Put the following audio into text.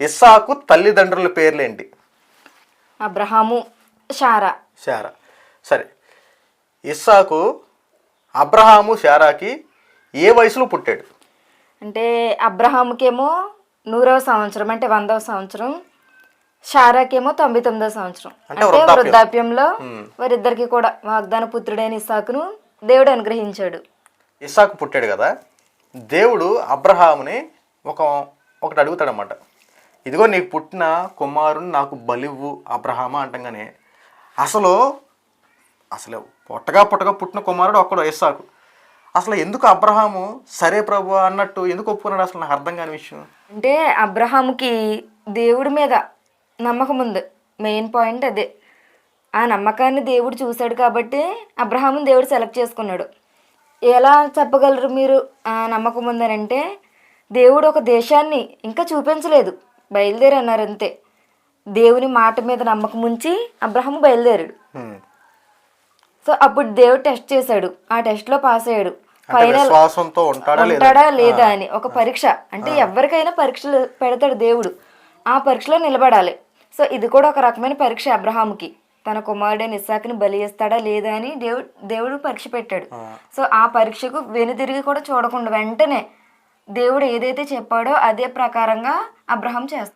ఇస్సాకు తల్లిదండ్రుల పేర్లేంటి? అబ్రహాము షారా శారా. సరే. ఇస్సాకు అబ్రహాము శారాకి ఏ వయసులో పుట్టాడు? అంటే అబ్రహాముకేమో నూరవ సంవత్సరం అంటే వందవ సంవత్సరం. షారాకేమో తొంభై తొమ్మిదవ సంవత్సరం. అంటే అంటే వృద్ధాప్యం. వృద్ధాప్యంలో వారిద్దరికి కూడా వాగ్దాన పుత్రుడైన ఇసాకును దేవుడు అనుగ్రహించాడు. ఇస్సాకు పుట్టాడు కదా. దేవుడు అబ్రహాముని ఒక ఒకటి అడుగుతాడనమాట ఇదిగో నీకు పుట్టిన కుమారుని నాకు బలివ్వు అబ్రహామా అంటంగానే అసలు అసలు పుట్టగా పొట్టగా పుట్టిన కుమారుడు ఒక్కడు ఇస్సాకు అసలు ఎందుకు అబ్రహాము సరే ప్రభు అన్నట్టు ఎందుకు ఒప్పుకున్నాడు అసలు? నాకు అర్థం కాని విషయం. అంటే అబ్రహాముకి దేవుడి మీద నమ్మకం ఉంది. మెయిన్ పాయింట్ అదే. ఆ నమ్మకాన్ని దేవుడు చూశాడు కాబట్టి అబ్రహాముని దేవుడు సెలెక్ట్ చేసుకున్నాడు. ఎలా చెప్పగలరు మీరు ఆ నమ్మకం ఉందని అంటే దేవుడు ఒక దేశాన్ని ఇంకా చూపించలేదు. బయలుదేరి అన్నారు అంతే దేవుని మాట మీద నమ్మకం ఉంచి అబ్రహాము బయలుదేరాడు. సో అప్పుడు దేవుడు టెస్ట్ చేశాడు. ఆ టెస్ట్లో పాస్ అయ్యాడు. ఫైనల్ ఉంటాడా లేదా? అని. ఒక పరీక్ష. అంటే ఎవరికైనా పరీక్షలు పెడతాడు దేవుడు. ఆ పరీక్షలో నిలబడాలి. సో ఇది కూడా ఒక రకమైన పరీక్ష అబ్రహాముకి. తన కుమారుడైన ఇస్సాకుని బలి ఇస్తాడా లేదా అని దేవుడు దేవుడు పరీక్ష పెట్టాడు. సో ఆ పరీక్షకు వెనుదిరిగి కూడా చూడకుండా వెంటనే దేవుడు ఏదైతే చెప్పాడో అదే ప్రకారంగా అబ్రహం చేస్తాడు.